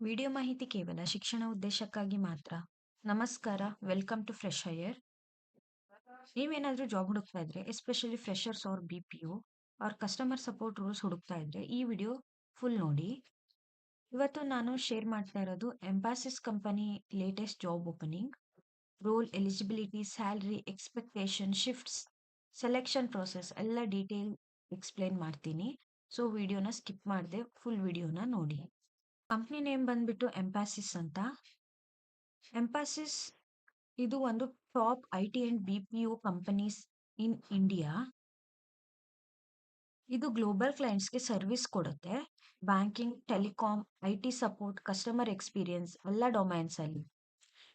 Video ಮಾಹಿತಿ ಕೇವಲ ಶಿಕ್ಷಣ ಉದ್ದೇಶಕ್ಕಾಗಿ ಮಾತ್ರ. ನಮಸ್ಕಾರ, ವೆಲ್ಕಮ್ ಟು ಫ್ರೆಶ್ ಹೈಯರ್. ನೀವೇನಾದರೂ ಜಾಬ್ ಹುಡುಕ್ತಾ ಇದ್ರೆ, especially freshers or you are customer support roles ಹುಡುಕ್ತಾ ಇದ್ರೆ, ಈ ವಿಡಿಯೋ ಫುಲ್ ನೋಡಿ. ಇವತ್ತು ನಾನು ಶೇರ್ ಮಾಡ್ತಾ ಇರೋದು Mphasis company latest job opening, role, eligibility, salary expectation, shifts, selection process ಎಲ್ಲ ಡೀಟೇಲ್ ಎಕ್ಸ್ಪ್ಲೇನ್ ಮಾಡ್ತೀನಿ. ಸೊ ವಿಡಿಯೋನ ಸ್ಕಿಪ್ ಮಾಡಿದೆ ಫುಲ್ ವಿಡಿಯೋನ ನೋಡಿ. ಕಂಪ್ನಿ ನೇಮ್ ಬಂದ್ಬಿಟ್ಟು ಎಂಪಾಸಿಸ್ ಅಂತ. ಎಂಪಾಸಿಸ್ ಇದು ಒಂದು top I IT and you companies in India. ಇದು ಗ್ಲೋಬಲ್ ಕ್ಲೈಂಟ್ಸ್‌ಗೆ ಸರ್ವಿಸ್ ಕೊಡುತ್ತೆ. Banking, telecom I T support, customer experience ಎಲ್ಲ ಡೊಮೈನ್ಸ್ ಅಲ್ಲಿ.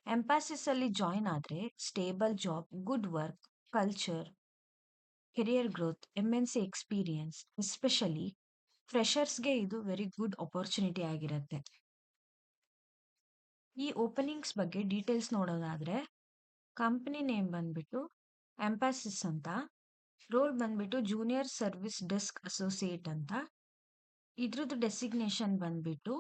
ಎಂಪಾಸಿಸ್ ಅಲ್ಲಿ ಜಾಯಿನ್ ಆದ್ರೆ stable job, good work culture, career growth, M N C experience, especially ಫ್ರೆಶರ್ಸ್‌ಗೆ ಇದು very good opportunity ಆಗಿರುತ್ತೆ. ಈ ಓಪನಿಂಗ್ಸ್ ಬಗ್ಗೆ ಡೀಟೇಲ್ಸ್ ನೋಡೋದಾದ್ರೆ, ಕಂಪನಿ ನೇಮ್ ಬಂದ್ಬಿಟ್ಟು ಎಂಪಾಸಿಸ್ ಅಂತ. ರೋಲ್ ಬಂದ್ಬಿಟ್ಟು ಜೂನಿಯರ್ ಸರ್ವಿಸ್ ಡೆಸ್ಕ್ ಅಸೋಸಿಯೇಟ್ ಅಂತ. ಇದ್ರದ್ದು ಡೆಸಿಗ್ನೇಷನ್ ಬಂದ್ಬಿಟ್ಟು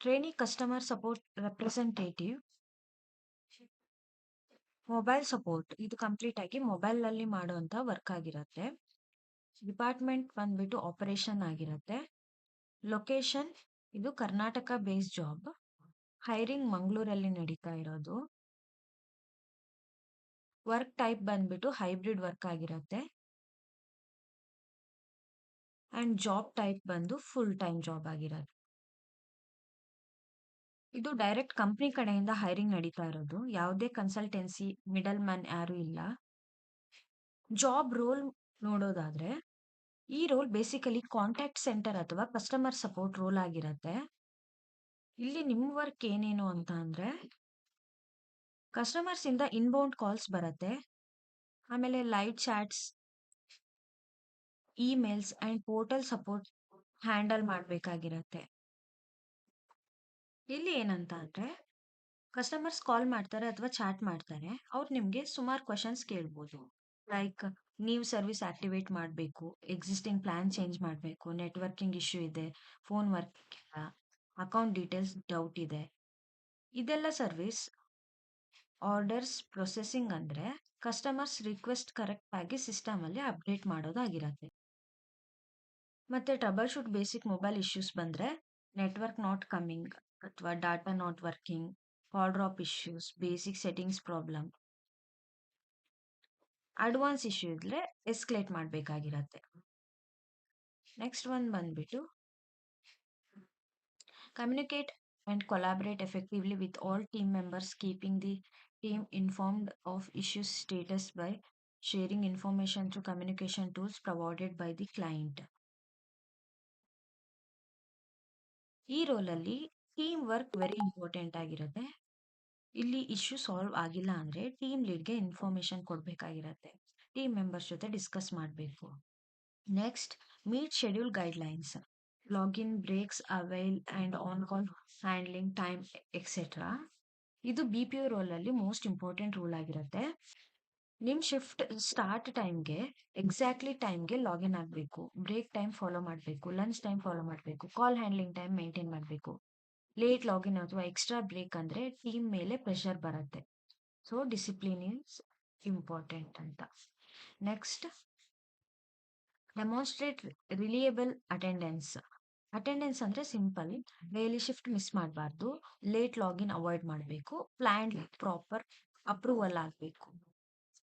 trainee customer support representative. Mobile support ಇದು ಕಂಪ್ಲೀಟ್ ಆಗಿ ಮೊಬೈಲ್ ಅಲ್ಲಿ ಮಾಡುವಂತ ವರ್ಕ್ ಆಗಿರುತ್ತೆ. ಡಿಪಾರ್ಟ್ಮೆಂಟ್ ಬಂದ್ಬಿಟ್ಟು ಆಪರೇಷನ್ ಆಗಿರುತ್ತೆ. ಲೊಕೇಶನ್ ಇದು ಕರ್ನಾಟಕ ಬೇಸ್ಡ್ ಜಾಬ್. ಹೈರಿಂಗ್ ಮಂಗಳೂರಲ್ಲಿ ನಡೀತಾ ಇರೋದು. ವರ್ಕ್ ಟೈಪ್ ಬಂದ್ಬಿಟ್ಟು ಹೈಬ್ರಿಡ್ ವರ್ಕ್ ಆಗಿರುತ್ತೆ. ಅಂಡ್ ಜಾಬ್ ಟೈಪ್ ಬಂದು ಫುಲ್ ಟೈಮ್ ಜಾಬ್ ಆಗಿರೋದು. ಇದು ಡೈರೆಕ್ಟ್ ಕಂಪನಿ ಕಡೆಯಿಂದ ಹೈರಿಂಗ್ ನಡೀತಾ ಇರೋದು. ಯಾವುದೇ ಕನ್ಸಲ್ಟೆನ್ಸಿ, ಮಿಡಲ್ ಮ್ಯಾನ್ ಯಾರು ಇಲ್ಲ. ಜಾಬ್ ರೋಲ್ ನೋಡೋದಾದ್ರೆ, ಈ ರೋಲ್ ಬೇಸಿಕಲಿ ಕಾಂಟ್ಯಾಕ್ಟ್ ಸೆಂಟರ್ ಅಥವಾ ಕಸ್ಟಮರ್ ಸಪೋರ್ಟ್ ರೋಲ್ ಆಗಿರುತ್ತೆ. ಇಲ್ಲಿ ನಿಮ್ಮ ವರ್ಕ್ ಏನೇನು ಅಂತ ಅಂದರೆ ಕಸ್ಟಮರ್ಸ್ ಇಂದ ಇನ್ಬೌಂಡ್ ಕಾಲ್ಸ್ ಬರುತ್ತೆ. ಆಮೇಲೆ live chats, emails and portal support handle ಮಾಡಬೇಕಾಗಿರತ್ತೆ ಇಲ್ಲಿ ಏನಂತ ಅಂದ್ರೆ, ಕಸ್ಟಮರ್ಸ್ ಕಾಲ್ ಮಾಡ್ತಾರೆ ಅಥವಾ ಚಾಟ್ ಮಾಡ್ತಾರೆ. ಅವ್ರು ನಿಮಗೆ ಸುಮಾರು ಕ್ವಶನ್ಸ್ ಕೇಳ್ಬೋದು. ಲೈಕ್ ನೀವು ಸರ್ವಿಸ್ ಆಕ್ಟಿವೇಟ್ ಮಾಡಬೇಕು ಎಕ್ಸಿಸ್ಟಿಂಗ್ ಪ್ಲಾನ್ ಚೇಂಜ್ ಮಾಡಬೇಕು ನೆಟ್ವರ್ಕಿಂಗ್ ಇಶ್ಯೂ ಇದೆ, ಫೋನ್ ವರ್ಕ್ ಇಲ್ಲ, ಅಕೌಂಟ್ ಡೀಟೇಲ್ಸ್ ಡೌಟ್ ಇದೆ. ಇದೆಲ್ಲ ಸರ್ವಿಸ್ ಆರ್ಡರ್ಸ್ ಪ್ರೊಸೆಸಿಂಗ್ ಅಂದರೆ ಕಸ್ಟಮರ್ಸ್ ರಿಕ್ವೆಸ್ಟ್ ಕರೆಕ್ಟ್ ಆಗಿ ಸಿಸ್ಟಮ್ ಅಲ್ಲಿ ಅಪ್ಡೇಟ್ ಮಾಡೋದಾಗಿರತ್ತೆ ಮತ್ತೆ troubleshoot basic mobile issues ಬಂದ್ರೆ ನೆಟ್ವರ್ಕ್ ನಾಟ್ ಕಮ್ಮಿಂಗ್ ಅಥವಾ data not working, call drop issues, basic settings problem. Advance issue ಇದ್ರೆ ಎಸ್ಕಲೇಟ್ ಮಾಡಬೇಕಾಗಿರತ್ತೆ ನೆಕ್ಸ್ಟ್ ಒನ್ ಬಂದ್ಬಿಟ್ಟು communicate and collaborate effectively with all team members keeping the team informed of issues status by sharing information through communication tools provided by the client. ಈ ರೋಲಲ್ಲಿ team work very important ಆಗಿರುತ್ತೆ. ಇಲ್ಲಿ issue solve ಆಗಿಲ್ಲ ಅಂದ್ರೆ team ಲೀಡ್ಗೆ information ಕೊಡ್ಬೇಕಾಗಿರತ್ತೆ. Team members ಜೊತೆ discuss ಮಾಡಬೇಕು next meet schedule guidelines, login breaks, avail and on call handling time etcetera. ಇದು ಬಿ ಪಿ ರೋಲ್ ಅಲ್ಲಿ ಮೋಸ್ಟ್ ಇಂಪಾರ್ಟೆಂಟ್ ರೂಲ್ ಆಗಿರುತ್ತೆ. ನಿಮ್ಮ ಶಿಫ್ಟ್ ಸ್ಟಾರ್ಟ್ ಟೈಮ್ಗೆ ಎಕ್ಸಾಕ್ಟ್ಲಿ ಟೈಮ್ಗೆ ಲಾಗಿನ್ ಆಗಬೇಕು ಬ್ರೇಕ್ ಟೈಮ್ ಫಾಲೋ ಮಾಡಬೇಕು ಲಂಚ್ ಟೈಮ್ ಫಾಲೋ ಮಾಡಬೇಕು ಕಾಲ್ ಹ್ಯಾಂಡ್ಲಿಂಗ್ ಟೈಮ್ ಮೇಂಟೈನ್ ಮಾಡ್ಬೇಕು. ಲೇಟ್ ಲಾಗಿನ್ ಅಥವಾ ಎಕ್ಸ್ಟ್ರಾ ಬ್ರೇಕ್ ಅಂದ್ರೆ ಟೀಮ್ ಮೇಲೆ ಪ್ರೆಷರ್ ಬರುತ್ತೆ. ಸೊ ಡಿಸಿಪ್ಲಿನ್ ಈಸ್ ಇಂಪಾರ್ಟೆಂಟ್ ಅಂತ. Next demonstrate reliable attendance. Attendance ಅಂದ್ರೆ ಸಿಂಪಲ್ ಡೈಲಿ ಶಿಫ್ಟ್ ಮಿಸ್ ಮಾಡಬಾರ್ದು. ಲೇಟ್ ಲಾಗಿನ್ ಅವಾಯ್ಡ್ ಮಾಡಬೇಕು. ಪ್ಲಾನ್ಡ್ ಪ್ರಾಪರ್ ಅಪ್ರೂವಲ್ ಆಗಬೇಕು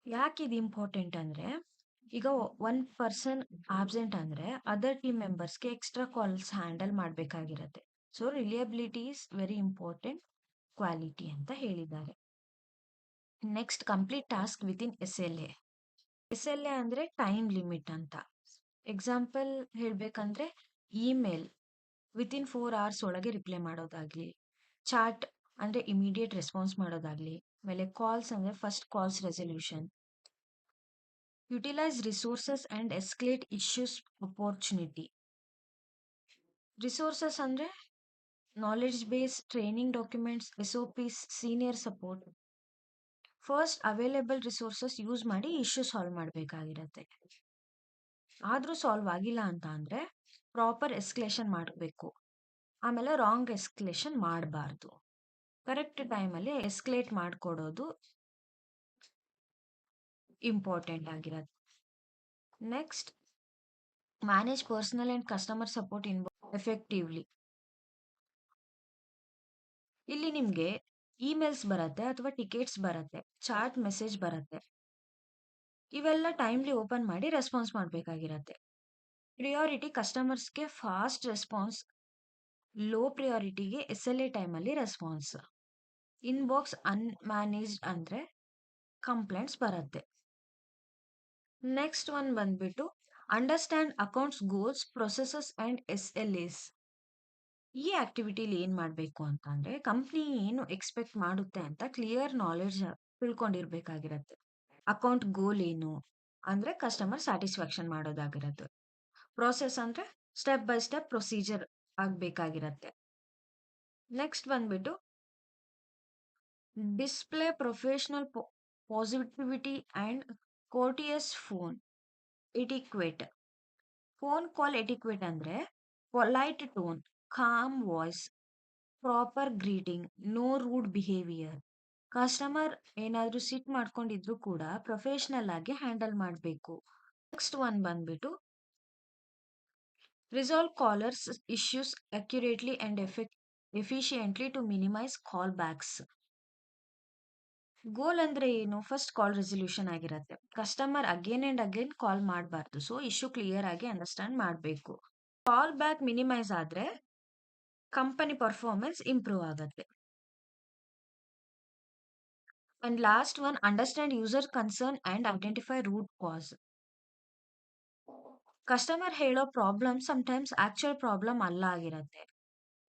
ಯಾಕೆ ಇದು ಇಂಪಾರ್ಟೆಂಟ್ ಅಂದ್ರೆ, ಈಗ ಒನ್ ಪರ್ಸನ್ ಆಬ್ಸೆಂಟ್ ಅಂದ್ರೆ ಅದರ್ ಟೀಮ್ ಮೆಂಬರ್ಸ್ಗೆ extra calls handle ಮಾಡ್ಬೇಕಾಗಿರತ್ತೆ. So reliability is very important quality ಅಂತ ಹೇಳಿದ್ದಾರೆ. Next complete task within S L A S L A ಅಂದ್ರೆ ಟೈಮ್ ಲಿಮಿಟ್ ಅಂತ. ಎಕ್ಸಾಂಪಲ್ ಹೇಳ್ಬೇಕಂದ್ರೆ ಇಮೇಲ್ ವಿತಿನ್ ಫೋರ್ ಅವರ್ಸ್ ಒಳಗೆ reply ಮಾಡೋದಾಗ್ಲಿ, chat ಅಂದ್ರೆ ಇಮಿಡಿಯೇಟ್ ರೆಸ್ಪಾನ್ಸ್ ಮಾಡೋದಾಗ್ಲಿ, ಆಮೇಲೆ ಕಾಲ್ಸ್ ಅಂದ್ರೆ first calls resolution utilise resources and escalate issues opportunity resources ಅಂದ್ರೆ knowledge base, training documents, SOPs, senior support. First available resources use ಮಾಡಿ issue solve ಮಾಡ್ಬೇಕಾಗಿರತ್ತೆ. ಆದರೂ ಸಾಲ್ವ್ ಆಗಿಲ್ಲ ಅಂತ ಅಂದರೆ ಪ್ರಾಪರ್ ಎಸ್ಕಲೇಷನ್ ಮಾಡಬೇಕು ಆಮೇಲೆ ರಾಂಗ್ ಎಸ್ಕಲೇಷನ್ ಮಾಡಬಾರ್ದು ಕರೆಕ್ಟ್ ಟೈಮಲ್ಲಿ ಎಸ್ಕಲೇಟ್ ಮಾಡಿಕೊಡೋದು ಇಂಪಾರ್ಟೆಂಟ್ ಆಗಿರತ್ತೆ next manage personal and customer support in effectively ಇಲ್ಲಿ ನಿಮಗೆ ಇಮೇಲ್ಸ್ ಬರುತ್ತೆ ಅಥವಾ ಟಿಕೆಟ್ಸ್ ಬರುತ್ತೆ ಚಾಟ್ ಮೆಸೇಜ್ ಬರುತ್ತೆ. ಇವೆಲ್ಲ ಟೈಮ್ಲಿ ಓಪನ್ ಮಾಡಿ ರೆಸ್ಪಾನ್ಸ್ ಮಾಡಬೇಕಾಗಿರತ್ತೆ. ಪ್ರಿಯಾರಿಟಿ ಕಸ್ಟಮರ್ಸ್ಗೆ ಫಾಸ್ಟ್ ರೆಸ್ಪಾನ್ಸ್ ಲೋ ಪ್ರಿಯಾರಿಟಿಗೆ ಎಸ್ ಎಲ್ ಎ ಟೈಮಲ್ಲಿ ರೆಸ್ಪಾನ್ಸ್ ಇನ್ಬಾಕ್ಸ್ ಅನ್ಮ್ಯಾನೇಜ್ಡ್ ಅಂದರೆ ಕಂಪ್ಲೇಂಟ್ಸ್ ಬರುತ್ತೆ. ನೆಕ್ಸ್ಟ್ ಒನ್ ಬಂದ್ಬಿಟ್ಟು understand accounts goals processes and S L S ಈ ಆಕ್ಟಿವಿಟಿಲಿ ಏನು ಮಾಡಬೇಕು ಅಂದ್ರೆ, ಕಂಪ್ನಿ ಏನು ಎಕ್ಸ್ಪೆಕ್ಟ್ ಮಾಡುತ್ತೆ ಅಂತ ಕ್ಲಿಯರ್ ನಾಲೆಡ್ಜ್ ತಿಳ್ಕೊಂಡಿರ್ಬೇಕಾಗಿರತ್ತೆ. ಅಕೌಂಟ್ ಗೋಲ್ ಏನು? ಅಂದರೆ ಕಸ್ಟಮರ್ ಸ್ಯಾಟಿಸ್ಫ್ಯಾಕ್ಷನ್ ಮಾಡೋದಾಗಿರತ್ತೆ. ಪ್ರೋಸೆಸ್ ಅಂದರೆ ಸ್ಟೆಪ್ ಬೈ ಸ್ಟೆಪ್ ಪ್ರೊಸೀಜರ್ ಆಗ್ಬೇಕಾಗಿರತ್ತೆ. ನೆಕ್ಸ್ಟ್ ಬಂದ್ಬಿಟ್ಟು display professional positivity and courteous phone etiquette. Phone call etiquette ಅಂದರೆ polite tone. Calm voice proper greeting no rude behaviour customer ಏನಾದರೂ ಸಿಟ್ ಮಾಡ್ಕೊಂಡಿದ್ರು ಕೂಡ ಪ್ರೊಫೆಷ್ನಲ್ ಆಗಿ ಹ್ಯಾಂಡಲ್ ಮಾಡಬೇಕು. ನೆಕ್ಸ್ಟ್ ಒನ್ ಬಂದ್ಬಿಟ್ಟು resolve callers issues accurately and effect efficiently to minimise call backs goal ಅಂದರೆ ಏನು? ಫಸ್ಟ್ ಕಾಲ್ ರೆಸೊಲ್ಯೂಷನ್ ಆಗಿರುತ್ತೆ. Customer again and again call ಮಾಡಬಾರ್ದು. ಸೊ ಇಶ್ಯೂ ಕ್ಲಿಯರ್ ಆಗಿ ಅಂಡರ್ಸ್ಟ್ಯಾಂಡ್ ಮಾಡಬೇಕು. ಕಾಲ್ ಬ್ಯಾಕ್ ಮಿನಿಮೈಸ್ ಆದರೆ ಕಂಪನಿ ಪರ್ಫಾರ್ಮೆನ್ಸ್ ಇಂಪ್ರೂವ್ ಆಗುತ್ತೆ. And last one understand user concern and identify root cause customer ಹೇಳೋ problem sometimes actual problem ಅಲ್ಲ ಆಗಿರುತ್ತೆ.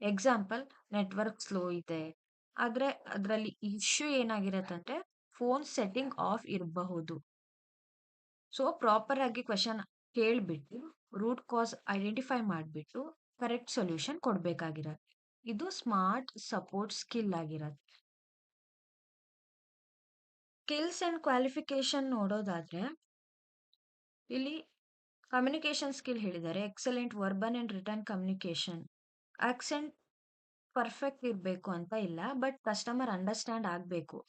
Example network slow ಇದೆ. ಆದರೆ ಅದರಲ್ಲಿ ಇಶ್ಯೂ ಏನಾಗಿರುತ್ತೆ ಅಂದರೆ ಫೋನ್ ಸೆಟ್ಟಿಂಗ್ ಆಫ್ ಇರಬಹುದು. ಸೊ ಪ್ರಾಪರ್ ಆಗಿ ಕ್ವೆಶನ್ ಕೇಳಿಬಿಟ್ಟು ರೂಟ್ ಕಾಸ್ ಐಡೆಂಟಿಫೈ ಮಾಡಿಬಿಟ್ಟು ಕರೆಕ್ಟ್ ಸೊಲ್ಯೂಷನ್ ಕೊಡಬೇಕಾಗಿರತ್ತೆ. ಇದು ಸ್ಮಾರ್ಟ್ ಸಪೋರ್ಟ್ ಸ್ಕಿಲ್ ಆಗಿರತ್ತೆ. ಸ್ಕಿಲ್ಸ್ ಆ್ಯಂಡ್ ಕ್ವಾಲಿಫಿಕೇಶನ್ ನೋಡೋದಾದ್ರೆ, ಇಲ್ಲಿ ಕಮ್ಯುನಿಕೇಶನ್ ಸ್ಕಿಲ್ ಹೇಳಿದ್ದಾರೆ. Excellent verbal and written communication accent perfect ಇರಬೇಕು ಅಂತ ಇಲ್ಲ, ಬಟ್ ಕಸ್ಟಮರ್ ಅಂಡರ್ಸ್ಟ್ಯಾಂಡ್ ಆಗಬೇಕು.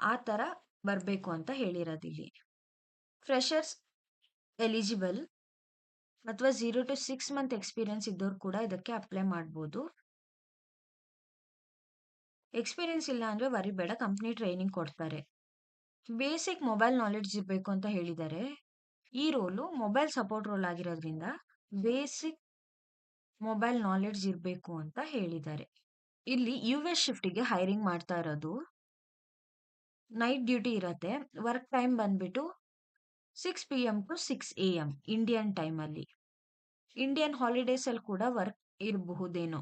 ಆ ಥರ ಬರಬೇಕು ಅಂತ ಹೇಳಿರೋದು ಇಲ್ಲಿ. Freshers eligible. ಅಥವಾ zero to six month experience ಇದ್ದವ್ರು ಕೂಡ ಇದಕ್ಕೆ ಅಪ್ಲೈ ಮಾಡ್ಬೋದು. ಎಕ್ಸ್ಪೀರಿಯನ್ಸ್ ಇಲ್ಲ ಅಂದರೆ ವರಿ ಬೇಡ ಕಂಪ್ನಿ ಟ್ರೈನಿಂಗ್ ಕೊಡ್ತಾರೆ. ಬೇಸಿಕ್ ಮೊಬೈಲ್ ನಾಲೆಡ್ಜ್ ಇರಬೇಕು ಅಂತ ಹೇಳಿದ್ದಾರೆ. ಈ ರೋಲು ಮೊಬೈಲ್ ಸಪೋರ್ಟ್ ರೋಲ್ ಆಗಿರೋದ್ರಿಂದ ಬೇಸಿಕ್ ಮೊಬೈಲ್ ನಾಲೆಡ್ಜ್ ಇರಬೇಕು ಅಂತ ಹೇಳಿದ್ದಾರೆ. ಇಲ್ಲಿ ಯು ಎಸ್ ಶಿಫ್ಟಿಗೆ ಹೈರಿಂಗ್ ಮಾಡ್ತಾ ಇರೋದು. ನೈಟ್ ಡ್ಯೂಟಿ ಇರತ್ತೆ. ವರ್ಕ್ ಟೈಮ್ ಬಂದ್ಬಿಟ್ಟು six P M to six A M Indian ಟೈಮಲ್ಲಿ ಇಂಡಿಯನ್ ಹಾಲಿಡೇಸಲ್ಲಿ ಕೂಡ ವರ್ಕ್ ಇರಬಹುದೇನೋ.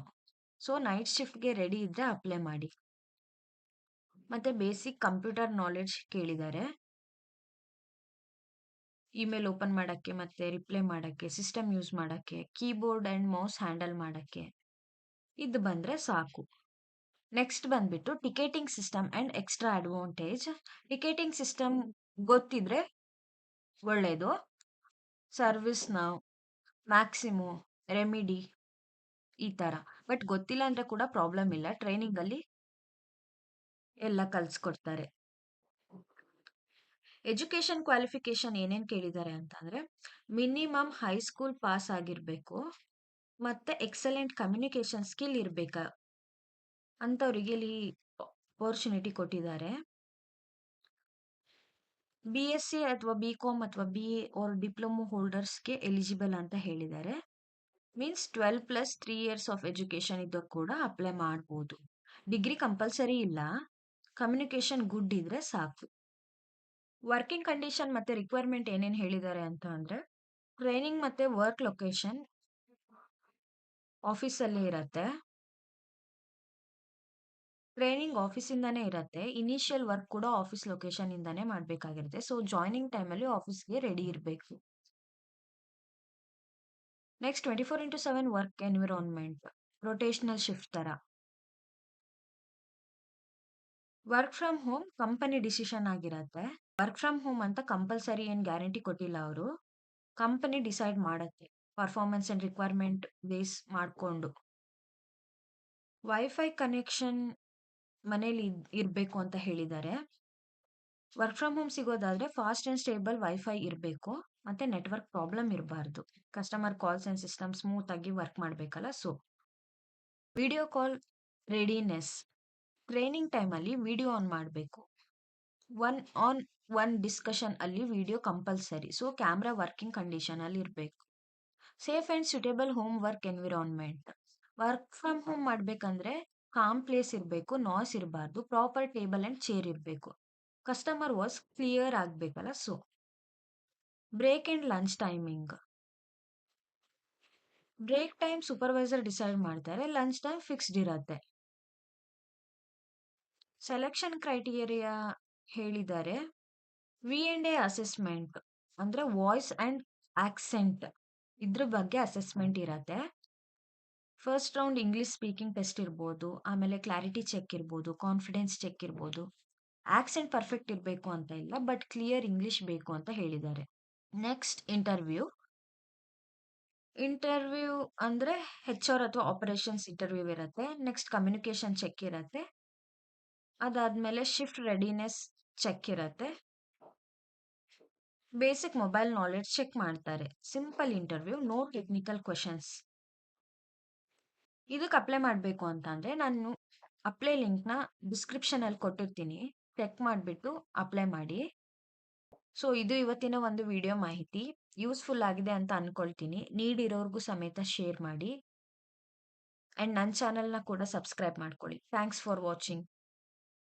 ಸೊ ನೈಟ್ ಶಿಫ್ಟ್ಗೆ ರೆಡಿ ಇದ್ದರೆ ಅಪ್ಲೈ ಮಾಡಿ. ಮತ್ತು ಬೇಸಿಕ್ ಕಂಪ್ಯೂಟರ್ ನಾಲೆಡ್ಜ್ ಕೇಳಿದ್ದಾರೆ. ಇಮೇಲ್ ಓಪನ್ ಮಾಡೋಕ್ಕೆ ಮತ್ತು ರಿಪ್ಲೈ ಮಾಡೋಕ್ಕೆ ಸಿಸ್ಟಮ್ ಯೂಸ್ ಮಾಡೋಕ್ಕೆ ಕೀಬೋರ್ಡ್ ಆ್ಯಂಡ್ ಮೌಸ್ ಹ್ಯಾಂಡಲ್ ಮಾಡೋಕ್ಕೆ. ಇದು ಬಂದರೆ ಸಾಕು. ನೆಕ್ಸ್ಟ್ ಬಂದ್ಬಿಟ್ಟು ticketing system and extra advantage ticketing system ಗೊತ್ತಿದ್ರೆ ಒಳ್ಳೆಯದು ಸರ್ವಿಸ್ ನಾವು ಮ್ಯಾಕ್ಸಿಮು, ರೆಮಿಡಿ ಈ ಥರ. ಬಟ್ ಗೊತ್ತಿಲ್ಲ ಅಂದರೆ ಕೂಡ ಪ್ರಾಬ್ಲಮ್ ಇಲ್ಲ. ಟ್ರೈನಿಂಗಲ್ಲಿ ಎಲ್ಲ ಕಲಿಸ್ಕೊಡ್ತಾರೆ. ಎಜುಕೇಷನ್ ಕ್ವಾಲಿಫಿಕೇಶನ್ ಏನೇನು ಕೇಳಿದ್ದಾರೆ ಅಂತಂದರೆ, ಮಿನಿಮಮ್ ಹೈಸ್ಕೂಲ್ ಪಾಸ್ ಆಗಿರಬೇಕು, ಮತ್ತು ಎಕ್ಸಲೆಂಟ್ ಕಮ್ಯುನಿಕೇಷನ್ ಸ್ಕಿಲ್ ಇರಬೇಕು, ಅಂಥವ್ರಿಗೆ ಇಲ್ಲಿ ಅಪರ್ಚುನಿಟಿ ಕೊಟ್ಟಿದ್ದಾರೆ. ಬಿ ಎಸ್ ಸಿ ಅಥವಾ ಬಿ ಕಾಮ್ ಅಥವಾ ಬಿ ಎ ಡಿಪ್ಲೊಮೊ ಹೋಲ್ಡರ್ಸ್ಗೆ ಎಲಿಜಿಬಲ್ ಅಂತ ಹೇಳಿದ್ದಾರೆ. Means twelve plus three years of education ಇದ್ದಾಗ ಕೂಡ ಅಪ್ಲೈ ಮಾಡ್ಬೋದು. ಡಿಗ್ರಿ ಕಂಪಲ್ಸರಿ ಇಲ್ಲ. ಕಮ್ಯುನಿಕೇಷನ್ ಗುಡ್ ಇದ್ರೆ ಸಾಕು. ವರ್ಕಿಂಗ್ ಕಂಡೀಷನ್ ಮತ್ತು ರಿಕ್ವೈರ್ಮೆಂಟ್ ಏನೇನು ಹೇಳಿದ್ದಾರೆ ಅಂತ ಅಂದರೆ ಟ್ರೈನಿಂಗ್ ಮತ್ತು ವರ್ಕ್ ಲೊಕೇಶನ್ ಆಫೀಸಲ್ಲೇ ಇರುತ್ತೆ. ಟ್ರೈನಿಂಗ್ ಆಫೀಸಿಂದಾನೇ ಇರುತ್ತೆ. ಇನಿಷಿಯಲ್ ವರ್ಕ್ ಕೂಡ ಆಫೀಸ್ ಲೊಕೇಶನ್ ಇಂದಾನೇ ಮಾಡಬೇಕಾಗಿರುತ್ತೆ. ಸೊ, ಜಾಯ್ನಿಂಗ್ ಟೈಮಲ್ಲಿ ಆಫೀಸ್ಗೆ ರೆಡಿ ಇರಬೇಕು. Next twenty four into seven work environment, rotational shift ಥರ. Work from home company decision ಆಗಿರತ್ತೆ. ವರ್ಕ್ ಫ್ರಮ್ ಹೋಮ್ ಅಂತ ಕಂಪಲ್ಸರಿ ಏನು ಗ್ಯಾರಂಟಿ ಕೊಟ್ಟಿಲ್ಲ ಅವರು. ಕಂಪನಿ ಡಿಸೈಡ್ ಮಾಡತ್ತೆ. ಪರ್ಫಾರ್ಮೆನ್ಸ್ ಆ್ಯಂಡ್ ರಿಕ್ವೈರ್ಮೆಂಟ್ ಬೇಸ್ ಮಾಡಿಕೊಂಡು. ವೈಫೈ ಕನೆಕ್ಷನ್ ಮನೇಲಿ ಇರಬೇಕು ಅಂತ ಹೇಳಿದ್ದಾರೆ. ವರ್ಕ್ ಫ್ರಮ್ ಹೋಮ್ ಸಿಗೋದಾದ್ರೆ ಫಾಸ್ಟ್ ಅಂಡ್ ಸ್ಟೇಬಲ್ ವೈಫೈ ಇರಬೇಕು ಮತ್ತೆ ನೆಟ್ವರ್ಕ್ ಪ್ರಾಬ್ಲಮ್ ಇರಬಾರ್ದು. Customer calls and system smooth ಆಗಿ ವರ್ಕ್ ಮಾಡಬೇಕಲ್ಲ so. Video call readiness training ಟೈಮಲ್ಲಿ ವಿಡಿಯೋ ಆನ್ ಮಾಡಬೇಕು. ಒನ್ ಆನ್ ಒನ್ ಡಿಸ್ಕಷನ್ ಅಲ್ಲಿ video compulsory. So camera working condition ಅಲ್ಲಿ ಇರಬೇಕು safe and suitable home work environment work from home ಮಾಡ್ಬೇಕಂದ್ರೆ calm place ಇರಬೇಕು noise ಇರಬಾರ್ದು, ಪ್ರಾಪರ್ ಟೇಬಲ್ ಅಂಡ್ ಚೇರ್ ಇರಬೇಕು customer voice clear ಆಗಬೇಕಲ್ಲ so. Break and lunch timing break time supervisor decide ಮಾಡ್ತಾರೆ. Lunch time fixed ಇರುತ್ತೆ selection criteria ಹೇಳಿದ್ದಾರೆ. V and A assessment ಅಂದ್ರೆ voice and accent ಇದ್ರ ಬಗ್ಗೆ assessment ಇರತ್ತೆ. First round English speaking test ಇರ್ಬೋದು. ಆಮೇಲೆ ಕ್ಲಾರಿಟಿ ಚೆಕ್ ಇರ್ಬೋದು, ಕಾನ್ಫಿಡೆನ್ಸ್ ಚೆಕ್ ಇರ್ಬೋದು. ಆಕ್ಸೆಂಟ್ ಪರ್ಫೆಕ್ಟ್ ಇರಬೇಕು ಅಂತ ಇಲ್ಲ. ಬಟ್ ಕ್ಲಿಯರ್ ಇಂಗ್ಲಿಷ್ ಬೇಕು ಅಂತ ಹೇಳಿದ್ದಾರೆ. Next interview. ಇಂಟರ್ವ್ಯೂ ಅಂದರೆ ಹೆಚ್ ಆರ್ ಅಥವಾ ಆಪರೇಷನ್ಸ್ ಇಂಟರ್ವ್ಯೂ ಇರುತ್ತೆ ನೆಕ್ಸ್ಟ್ ಕಮ್ಯುನಿಕೇಷನ್ ಚೆಕ್ ಇರುತ್ತೆ ಅದಾದಮೇಲೆ ಶಿಫ್ಟ್ ರೆಡಿನೆಸ್ ಚೆಕ್ ಇರುತ್ತೆ ಬೇಸಿಕ್ ಮೊಬೈಲ್ ನಾಲೆಡ್ಜ್ ಚೆಕ್ ಮಾಡ್ತಾರೆ. Simple interview, no technical questions. ಇದಕ್ಕೆ ಅಪ್ಲೈ ಮಾಡಬೇಕು ಅಂತ ಅಂದ್ರೆ ನಾನು ಅಪ್ಲೈ ಲಿಂಕ್‌ನ ಡಿಸ್ಕ್ರಿಪ್ಷನಲ್ಲಿ ಕೊಟ್ಟಿರ್ತೀನಿ. ಚೆಕ್ ಮಾಡಿಬಿಟ್ಟು ಅಪ್ಲೈ ಮಾಡಿ. ಸೊ ಇದು ಇವತ್ತಿನ ಒಂದು ವಿಡಿಯೋ ಮಾಹಿತಿ. ಯೂಸ್‌ಫುಲ್ ಆಗಿದೆ ಅಂತ ಅಂದ್ಕೊಳ್ತೀನಿ ನೀಡ್ ಇರೋರ್ಗೂ ಸಮೇತ ಶೇರ್ ಮಾಡಿ. ಆ್ಯಂಡ್ ನನ್ನ ಚಾನಲ್ನ ಕೂಡ ಸಬ್ಸ್ಕ್ರೈಬ್ ಮಾಡ್ಕೊಳ್ಳಿ. Thanks for watching.